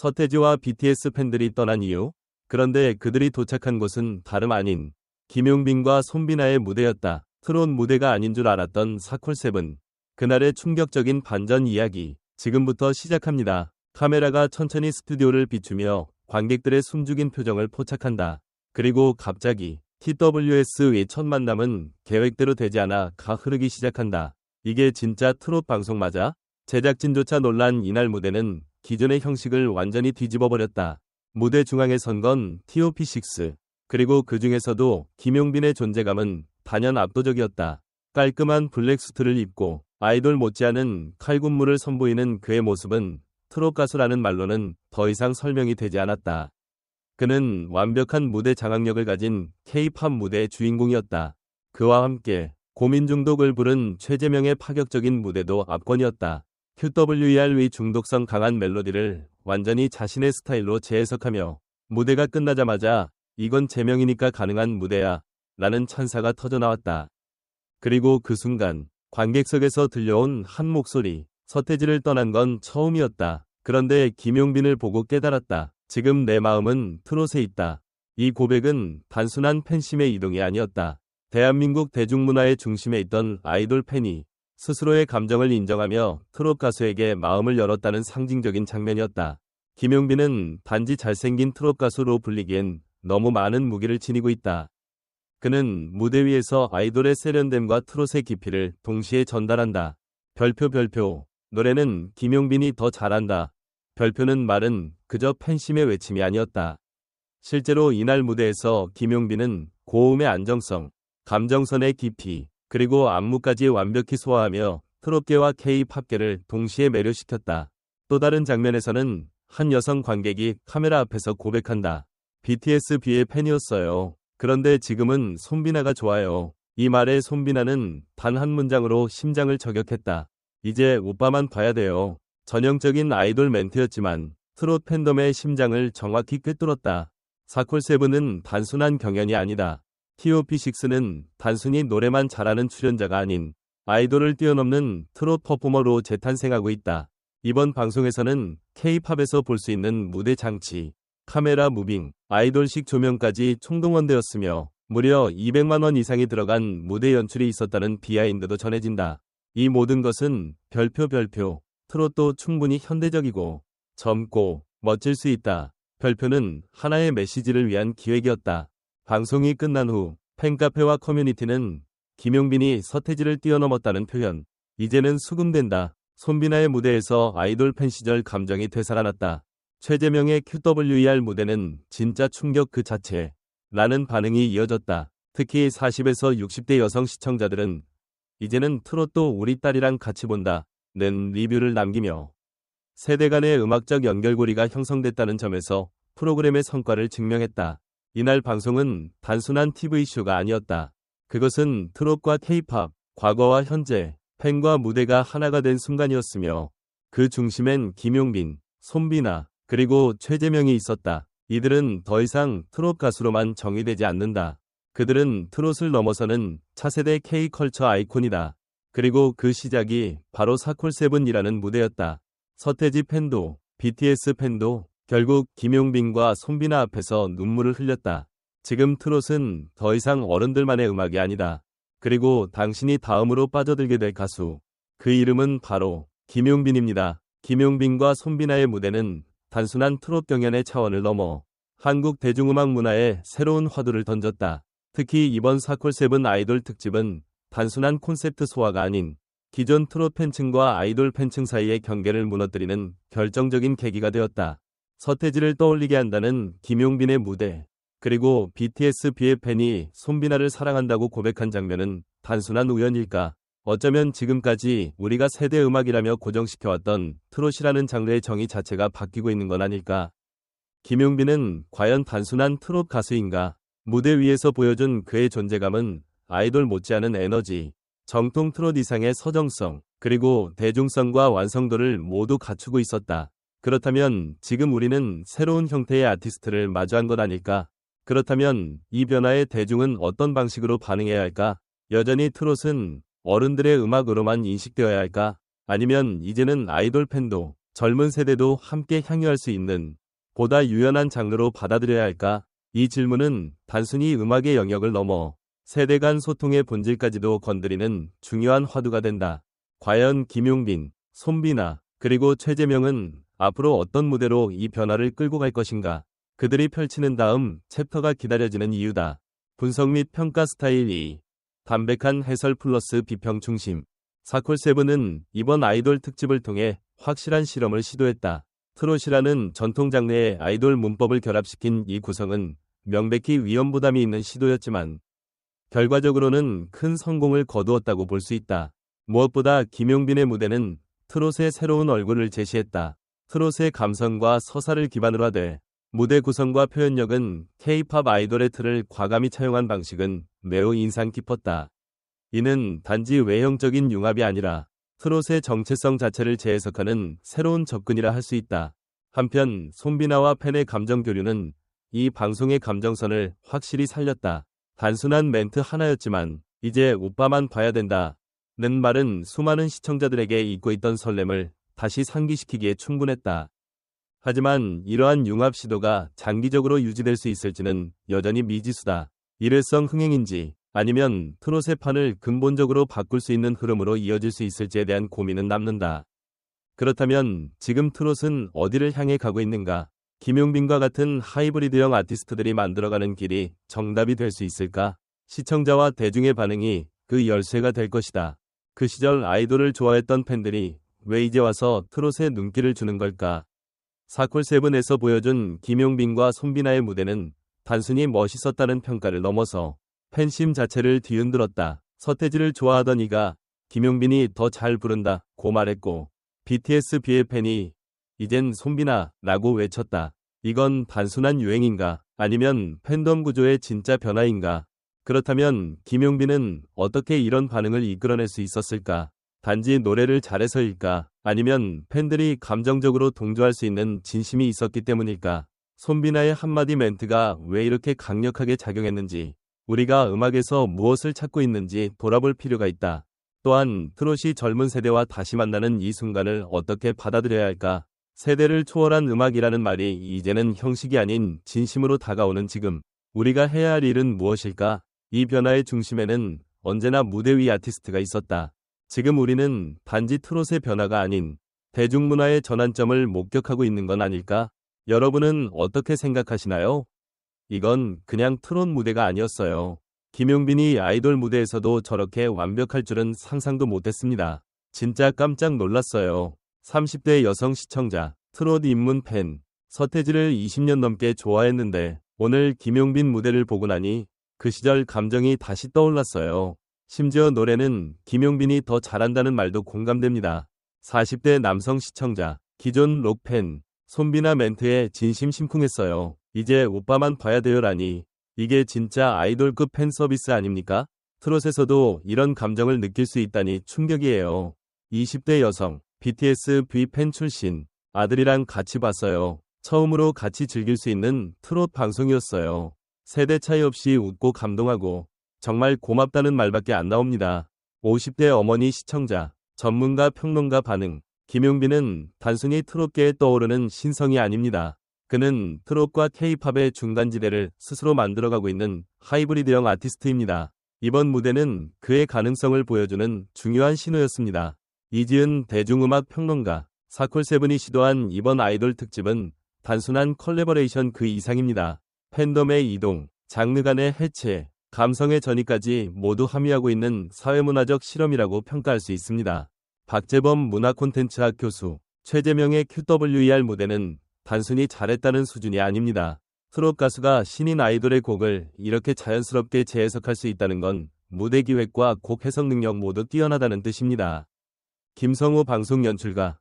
서태지와 BTS 팬들이 떠난 이유? 그런데 그들이 도착한 곳은 다름 아닌 김용빈과 손비나의 무대였다. 트롯 무대가 아닌 줄 알았던 사콜세븐. 그날의 충격적인 반전 이야기. 지금부터 시작합니다. 카메라가 천천히 스튜디오를 비추며 관객들의 숨죽인 표정을 포착한다. 그리고 갑자기 TWS의 첫 만남은 계획대로 되지 않아 가 흐르기 시작한다. 이게 진짜 트롯 방송 맞아? 제작진조차 놀란 이날 무대는 기존의 형식을 완전히 뒤집어 버렸다. 무대 중앙에 선 건 TOP6. 그리고 그 중에서도 김용빈의 존재감은 단연 압도적이었다. 깔끔한 블랙 수트를 입고 아이돌 못지않은 칼군무를 선보이는 그의 모습은 트롯 가수라는 말로는 더 이상 설명이 되지 않았다. 그는 완벽한 무대 장악력을 가진 K-팝 무대의 주인공이었다. 그와 함께 고민 중독을 부른 최재명의 파격적인 무대도 압권이었다. QWER의 중독성 강한 멜로디를 완전히 자신의 스타일로 재해석하며 무대가 끝나자마자 이건 재명이니까 가능한 무대야 라는 찬사가 터져나왔다. 그리고 그 순간 관객석에서 들려온 한 목소리 서태지를 떠난 건 처음이었다. 그런데 김용빈을 보고 깨달았다. 지금 내 마음은 트롯에 있다. 이 고백은 단순한 팬심의 이동이 아니었다. 대한민국 대중문화의 중심에 있던 아이돌 팬이 스스로의 감정을 인정하며 트롯 가수에게 마음을 열었다는 상징적인 장면이었다. 김용빈은 단지 잘생긴 트롯 가수로 불리기엔 너무 많은 무기를 지니고 있다. 그는 무대 위에서 아이돌의 세련됨과 트롯의 깊이를 동시에 전달한다. 별표 별표 노래는 김용빈이 더 잘한다. 별표는 말은 그저 팬심의 외침이 아니었다. 실제로 이날 무대에서 김용빈은 고음의 안정성, 감정선의 깊이, 그리고 안무까지 완벽히 소화하며 트롯계와 K-팝계를 동시에 매료시켰다. 또 다른 장면에서는 한 여성 관객이 카메라 앞에서 고백한다. BTS B의 팬이었어요. 그런데 지금은 손비나가 좋아요. 이 말에 손비나는 단 한 문장으로 심장을 저격했다. 이제 오빠만 봐야 돼요. 전형적인 아이돌 멘트였지만 트롯 팬덤의 심장을 정확히 꿰뚫었다. 사콜세븐은 단순한 경연이 아니다. TOP6는 단순히 노래만 잘하는 출연자가 아닌 아이돌을 뛰어넘는 트롯 퍼포머로 재탄생하고 있다. 이번 방송에서는 K-팝에서 볼 수 있는 무대 장치, 카메라 무빙, 아이돌식 조명까지 총동원되었으며 무려 200만 원 이상이 들어간 무대 연출이 있었다는 비하인드도 전해진다. 이 모든 것은 별표 별표, 트롯도 충분히 현대적이고 젊고 멋질 수 있다. 별표는 하나의 메시지를 위한 기획이었다. 방송이 끝난 후 팬카페와 커뮤니티는 김용빈이 서태지를 뛰어넘었다는 표현, 이제는 수금된다. 손비나의 무대에서 아이돌 팬 시절 감정이 되살아났다. 최재명의 QWER 무대는 진짜 충격 그 자체. 라는 반응이 이어졌다. 특히 40에서 60대 여성 시청자들은 이제는 트롯도 우리 딸이랑 같이 본다. 는 리뷰를 남기며 세대 간의 음악적 연결고리가 형성됐다는 점에서 프로그램의 성과를 증명했다. 이날 방송은 단순한 TV쇼가 아니었다. 그것은 트롯과 케이팝, 과거와 현재, 팬과 무대가 하나가 된 순간이었으며 그 중심엔 김용빈, 손비나, 그리고 최재명이 있었다. 이들은 더 이상 트롯 가수로만 정의되지 않는다. 그들은 트롯을 넘어서는 차세대 K컬처 아이콘이다. 그리고 그 시작이 바로 사콜세븐이라는 무대였다. 서태지 팬도, BTS 팬도, 결국 김용빈과 손비나 앞에서 눈물을 흘렸다. 지금 트롯은 더 이상 어른들만의 음악이 아니다. 그리고 당신이 다음으로 빠져들게 될 가수. 그 이름은 바로 김용빈입니다. 김용빈과 손비나의 무대는 단순한 트롯 경연의 차원을 넘어 한국 대중음악 문화에 새로운 화두를 던졌다. 특히 이번 사콜세븐 아이돌 특집은 단순한 콘셉트 소화가 아닌 기존 트롯 팬층과 아이돌 팬층 사이의 경계를 무너뜨리는 결정적인 계기가 되었다. 서태지를 떠올리게 한다는 김용빈의 무대, 그리고 BTS 비의 팬이 손비나를 사랑한다고 고백한 장면은 단순한 우연일까? 어쩌면 지금까지 우리가 세대 음악이라며 고정시켜왔던 트롯이라는 장르의 정의 자체가 바뀌고 있는 건 아닐까? 김용빈은 과연 단순한 트롯 가수인가? 무대 위에서 보여준 그의 존재감은 아이돌 못지않은 에너지, 정통 트롯 이상의 서정성, 그리고 대중성과 완성도를 모두 갖추고 있었다. 그렇다면 지금 우리는 새로운 형태의 아티스트를 마주한 것 아닐까? 그렇다면 이 변화에 대중은 어떤 방식으로 반응해야 할까? 여전히 트롯은 어른들의 음악으로만 인식되어야 할까? 아니면 이제는 아이돌 팬도 젊은 세대도 함께 향유할 수 있는 보다 유연한 장르로 받아들여야 할까? 이 질문은 단순히 음악의 영역을 넘어 세대 간 소통의 본질까지도 건드리는 중요한 화두가 된다. 과연 김용빈, 손비나 그리고 최재명은 앞으로 어떤 무대로 이 변화를 끌고 갈 것인가? 그들이 펼치는 다음 챕터가 기다려지는 이유다. 분석 및 평가 스타일 2. 담백한 해설 플러스 비평 중심. 사콜세븐은 이번 아이돌 특집을 통해 확실한 실험을 시도했다. 트롯이라는 전통 장르의 아이돌 문법을 결합시킨 이 구성은 명백히 위험 부담이 있는 시도였지만 결과적으로는 큰 성공을 거두었다고 볼 수 있다. 무엇보다 김용빈의 무대는 트롯의 새로운 얼굴을 제시했다. 트롯의 감성과 서사를 기반으로 하되 무대 구성과 표현력은 K-팝 아이돌의 틀을 과감히 차용한 방식은 매우 인상 깊었다. 이는 단지 외형적인 융합이 아니라 트롯의 정체성 자체를 재해석하는 새로운 접근이라 할 수 있다. 한편 손비나와 팬의 감정 교류는 이 방송의 감정선을 확실히 살렸다. 단순한 멘트 하나였지만 이제 오빠만 봐야 된다. 는 말은 수많은 시청자들에게 잊고 있던 설렘을 다시 상기시키기에 충분했다. 하지만 이러한 융합 시도가 장기적으로 유지될 수 있을지는 여전히 미지수다. 일회성 흥행인지 아니면 트롯의 판을 근본적으로 바꿀 수 있는 흐름으로 이어질 수 있을지에 대한 고민은 남는다. 그렇다면 지금 트롯은 어디를 향해 가고 있는가? 김용빈과 같은 하이브리드형 아티스트들이 만들어가는 길이 정답이 될 수 있을까? 시청자와 대중의 반응이 그 열쇠가 될 것이다. 그 시절 아이돌을 좋아했던 팬들이 왜 이제 와서 트롯에 눈길을 주는 걸까? 사콜 세븐에서 보여준 김용빈과 손비나의 무대는 단순히 멋있었다는 평가를 넘어서 팬심 자체를 뒤흔들었다. 서태지를 좋아하던 이가 김용빈이 더 잘 부른다 고 말했고 BTS 비의 팬이 이젠 손비나 라고 외쳤다. 이건 단순한 유행인가 아니면 팬덤 구조의 진짜 변화인가 그렇다면 김용빈은 어떻게 이런 반응을 이끌어낼 수 있었을까? 단지 노래를 잘해서일까? 아니면 팬들이 감정적으로 동조할 수 있는 진심이 있었기 때문일까? 손비나의 한마디 멘트가 왜 이렇게 강력하게 작용했는지 우리가 음악에서 무엇을 찾고 있는지 돌아볼 필요가 있다. 또한 트롯이 젊은 세대와 다시 만나는 이 순간을 어떻게 받아들여야 할까? 세대를 초월한 음악이라는 말이 이제는 형식이 아닌 진심으로 다가오는 지금 우리가 해야 할 일은 무엇일까? 이 변화의 중심에는 언제나 무대 위 아티스트가 있었다. 지금 우리는 단지 트롯의 변화가 아닌 대중문화의 전환점을 목격하고 있는 건 아닐까? 여러분은 어떻게 생각하시나요? 이건 그냥 트롯 무대가 아니었어요. 김용빈이 아이돌 무대에서도 저렇게 완벽할 줄은 상상도 못했습니다. 진짜 깜짝 놀랐어요. 30대 여성 시청자, 트롯 입문 팬, 서태지를 20년 넘게 좋아했는데 오늘 김용빈 무대를 보고 나니 그 시절 감정이 다시 떠올랐어요. 심지어 노래는 김용빈이 더 잘한다는 말도 공감됩니다. 40대 남성 시청자, 기존 록팬, 손비나 멘트에 진심 심쿵했어요. 이제 오빠만 봐야 돼요라니 이게 진짜 아이돌급 팬 서비스 아닙니까? 트롯에서도 이런 감정을 느낄 수 있다니 충격이에요. 20대 여성, BTS V팬 출신, 아들이랑 같이 봤어요. 처음으로 같이 즐길 수 있는 트롯 방송이었어요. 세대 차이 없이 웃고 감동하고 정말 고맙다는 말밖에 안 나옵니다. 50대 어머니 시청자, 전문가 평론가 반응. 김용빈은 단순히 트롯계에 떠오르는 신성이 아닙니다. 그는 트롯과 케이팝의 중간지대를 스스로 만들어가고 있는 하이브리드형 아티스트입니다. 이번 무대는 그의 가능성을 보여주는 중요한 신호였습니다. 이지은 대중음악 평론가, 사콜세븐이 시도한 이번 아이돌 특집은 단순한 컬래버레이션 그 이상입니다. 팬덤의 이동, 장르 간의 해체, 감성의 전이까지 모두 함유하고 있는 사회문화적 실험이라고 평가할 수 있습니다. 박재범 문화콘텐츠학 교수, 최재명의 QWER 무대는 단순히 잘했다는 수준이 아닙니다. 트롯 가수가 신인 아이돌의 곡을 이렇게 자연스럽게 재해석할 수 있다는 건 무대 기획과 곡 해석 능력 모두 뛰어나다는 뜻입니다. 김성우 방송 연출가